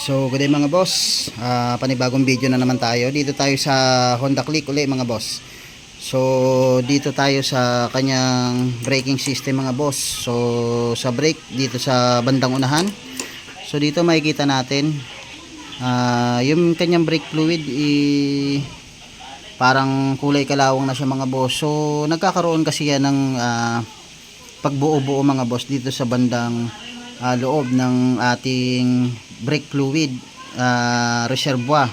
So, good day mga boss. Ah, panibagong video na naman tayo. Dito tayo sa Honda Click uli mga boss. So, dito tayo sa kanyang braking system mga boss. So, sa brake dito sa bandang unahan. So, dito makikita natin ah, yung kanyang brake fluid i parang kulay kalawang na siya mga boss. So, nagkakaroon kasi yan ng ah, pagbuo-buo mga boss dito sa bandang ah, loob ng ating brake fluid ah, reservoir.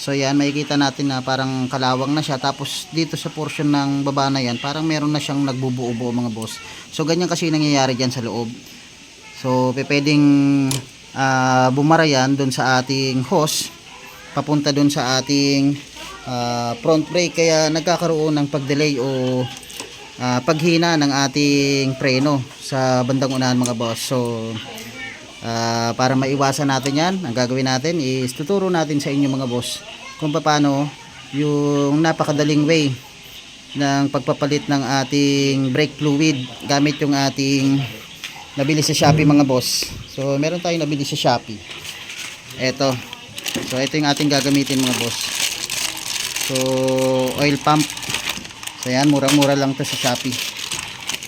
So yan, makikita natin na parang kalawang na siya. Tapos dito sa portion ng baba na yan, parang meron na siyang nagbubuo-buo mga boss. So ganyan kasi nangyayari dyan sa loob. So pwedeng ah, bumara yan doon sa ating hose papunta doon sa ating ah, front brake kaya nagkakaroon ng pag-delay o ah, paghina ng ating preno sa bandang unahan mga boss. So ah, para maiwasan natin 'yan, ang gagawin natin is tuturo natin sa inyo mga boss kung paano yung napakadaling way ng pagpapalit ng ating brake fluid gamit yung ating nabili sa Shopee mga boss. So meron tayong nabili sa Shopee. Ito. So ito yung ating gagamitin mga boss. So oil pump. So yan, murang-mura lang to sa Shopee.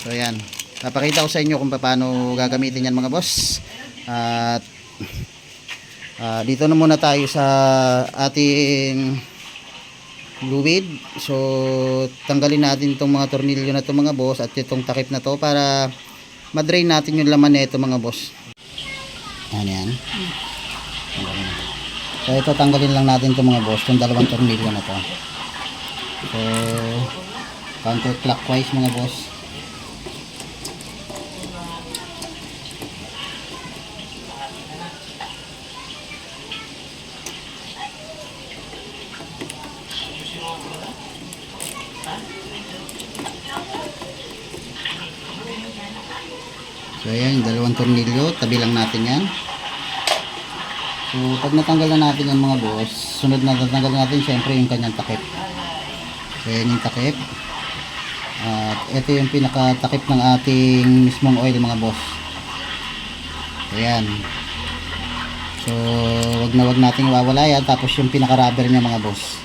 So yan. Papakita ko sa inyo kung paano gagamitin yan mga boss. At ah, dito na muna tayo sa ating fluid. So tanggalin natin itong mga tornilyo na to mga boss at itong takip na to para madrain natin yung laman nito mga boss. Yan? Tanggalin. So ito tanggalin lang natin itong mga boss, itong dalawang tornilyo na to. So counterclockwise mga boss. So ayan, dalawang tornilyo, tabi lang natin yan. So pag natanggal na natin yung mga boss, sunod na natanggal natin syempre yung kanyang takip. So ayan yung takip. At ito yung pinakatakip ng ating mismong oil mga boss. Ayan. So wag na wag nating iwawala yan. Tapos yung pinaka-rubber niya mga boss.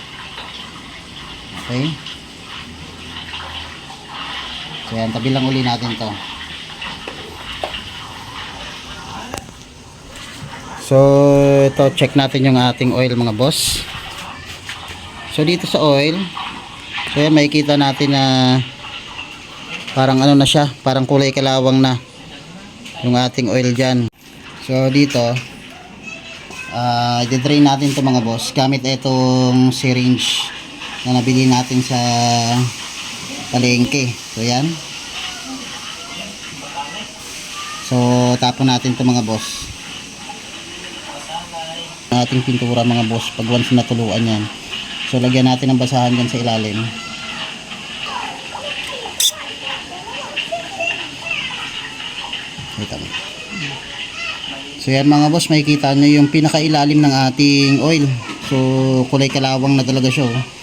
Okay. So ayan, tabi lang uli natin to. So, ito check natin yung ating oil mga boss. So, dito sa oil, so yan, makikita natin na parang ano na siya, parang kulay kalawang na yung ating oil dyan. So, dito, ah i-drain natin to mga boss gamit itong syringe na nabili natin sa palengke. So, yan. So, tapon natin to mga boss ating pintura mga boss pag once natuluan yan so lagyan natin ng basahan dyan sa ilalim Wait lang. so yan mga boss makikita nyo yung pinakailalim ng ating oil so kulay kalawang na talaga siya oh.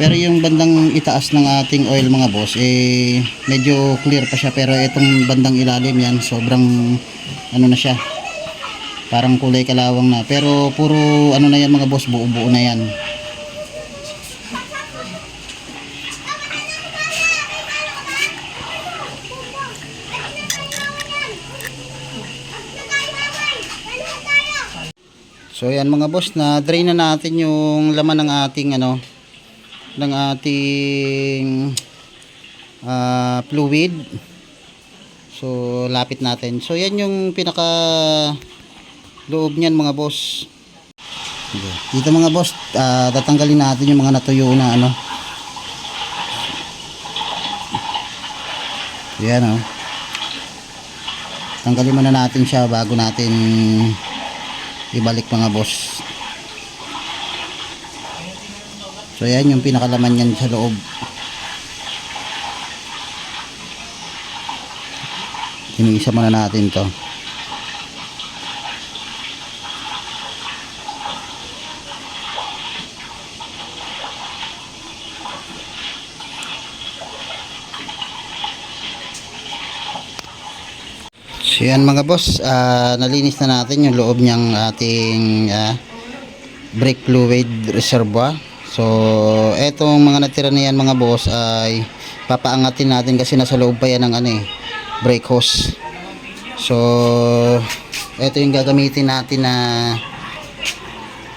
Pero yung bandang itaas ng ating oil mga boss eh medyo clear pa siya. Pero itong bandang ilalim yan sobrang ano na siya. Parang kulay kalawang na. Pero puro ano na yan mga boss buo buo na yan. So yan mga boss na drain na natin yung laman ng ating ano ng ating ah, fluid so lapit natin so yan yung pinaka loob niyan mga boss. Dito mga boss, ah, tatanggalin natin yung mga natuyo na ano. Yan oh. Tanggalin muna natin siya bago natin ibalik mga boss. So yan yung pinakalaman niyan sa loob. Iniisa muna natin to. So yan mga boss, ah, nalinis na natin yung loob niyang ating ah, brake fluid reservoir. So etong mga natira na yan mga boss ay papaangatin natin kasi nasa loob pa yan ng ano eh, brake hose. So ito yung gagamitin natin na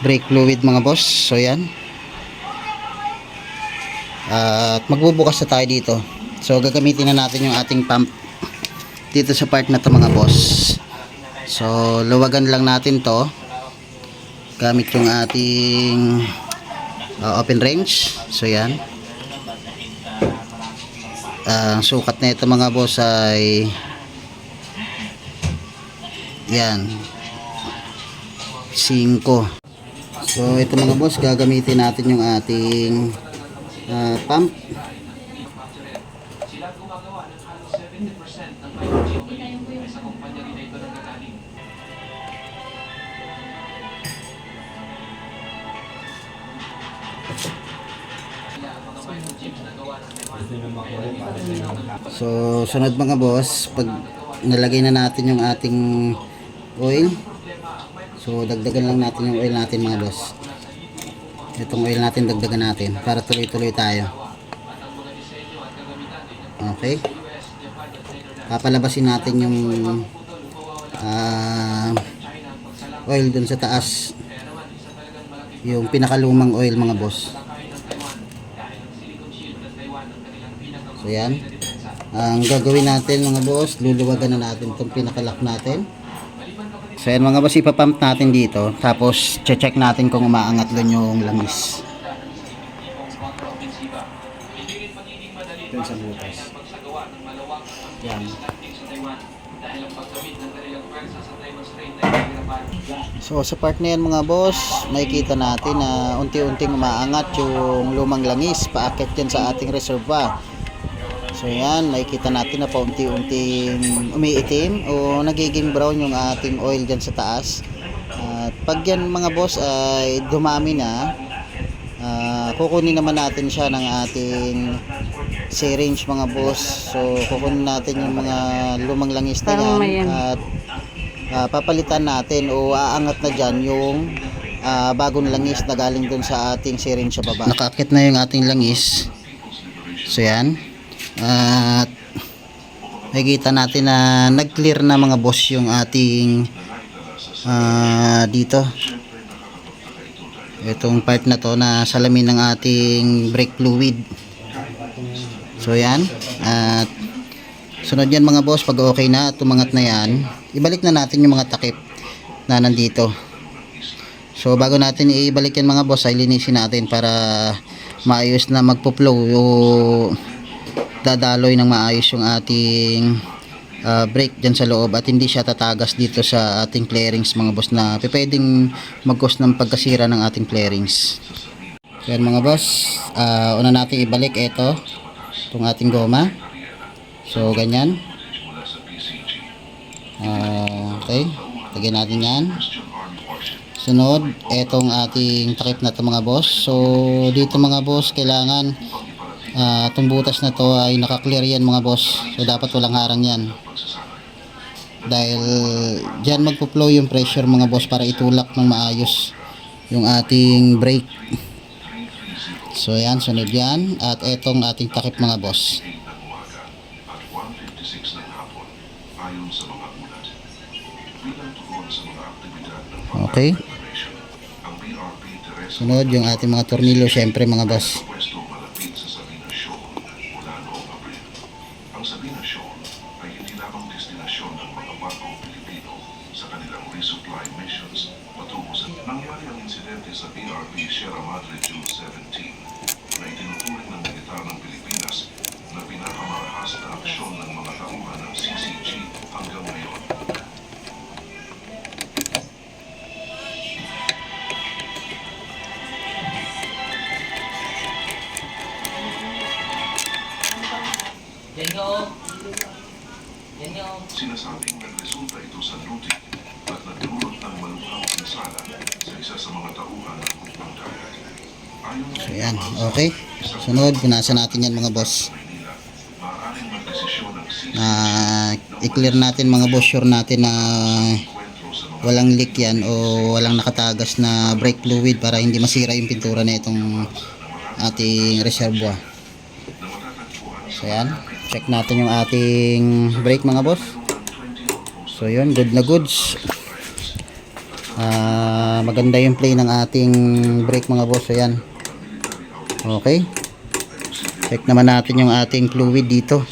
brake fluid mga boss. So yan. At magbubukas na tayo dito. So gagamitin na natin yung ating pump dito sa part na to mga boss. So luwagan lang natin to gamit yung ating uh, open range. So yan. Ang sukat na ito mga boss ay yan 5 so ito mga boss gagamitin natin yung ating ah, pump So, sunod mga boss, pag nalagay na natin yung ating oil, so dagdagan lang natin yung oil natin mga boss. Itong oil natin dagdagan natin para tuloy-tuloy tayo. Okay. Papalabasin natin yung ah, oil dun sa taas. Yung pinakalumang oil mga boss. So yan. Ang gagawin natin mga boss, luluwagan na natin itong pinakalak natin. So yan mga boss, ipapump natin dito. Tapos check natin kung umaangat lang yung langis. Dun sa butas. Yan. So sa part na yan mga boss, makikita natin na unti-unting umaangat yung lumang langis paakit yan sa ating reservoir. So yan, makikita natin na paunti-unting umiitim o nagiging brown yung ating oil dyan sa taas. At pag yan mga boss ay dumami na, ah, kukunin naman natin siya ng ating syringe mga boss. So kukunin natin yung mga lumang langis na yan ano. at ah, papalitan natin o aangat na dyan yung ah, bagong langis na galing dun sa ating syringe sa baba. Nakakit na yung ating langis. So yan. At nakikita natin na nag-clear na mga boss yung ating ah, dito. Itong part na to na salamin ng ating brake fluid. So yan. At sunod yan mga boss pag okay na at tumangat na yan, ibalik na natin yung mga takip na nandito. So bago natin ibalik yan mga boss ay linisin natin para maayos na magpo-flow yung dadaloy ng maayos yung ating uh, brake dyan sa loob at hindi siya tatagas dito sa ating clearings mga boss na pwedeng mag-cause ng pagkasira ng ating clearings. Yan mga boss, uh, una natin ibalik ito, itong ating goma. So ganyan. Ah, okay, lagyan natin yan. Sunod, etong ating takip na to mga boss. So dito mga boss, kailangan Ah, itong butas na to ay naka-clear yan mga boss. So dapat walang harang yan. Dahil diyan magpo-flow yung pressure mga boss para itulak ng maayos yung ating brake. So yan, sunod yan. At etong ating takip mga boss. Okay. Sunod yung ating mga tornilyo syempre mga boss. So yan, okay. Sunod, punasan natin yan mga boss. Na i-clear natin mga boss sure natin na walang leak yan o walang nakatagas na brake fluid para hindi masira yung pintura na itong ating reservoir. So yan check natin yung ating brake mga boss. So yun good na goods. Ah, maganda yung play ng ating brake mga boss. So yan okay check naman natin yung ating fluid dito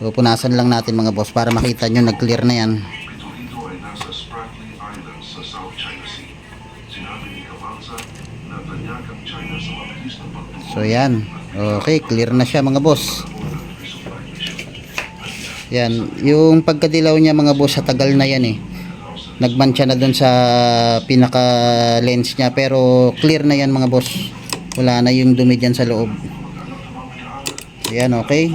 so punasan lang natin mga boss para makita nyo nag clear na yan So yan. Okay, clear na siya mga boss. Yan, yung pagkadilaw niya mga boss sa tagal na yan eh. Nagmantsa na dun sa pinaka lens niya pero clear na yan mga boss. Wala na yung dumi dyan sa loob. Yan, okay.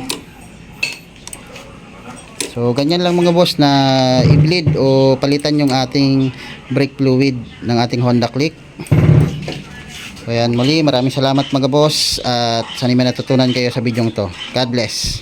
So ganyan lang mga boss na i-bleed o palitan yung ating brake fluid ng ating Honda Click. So yan, muli maraming salamat mga boss at sana may natutunan kayo sa bidyong to. God bless.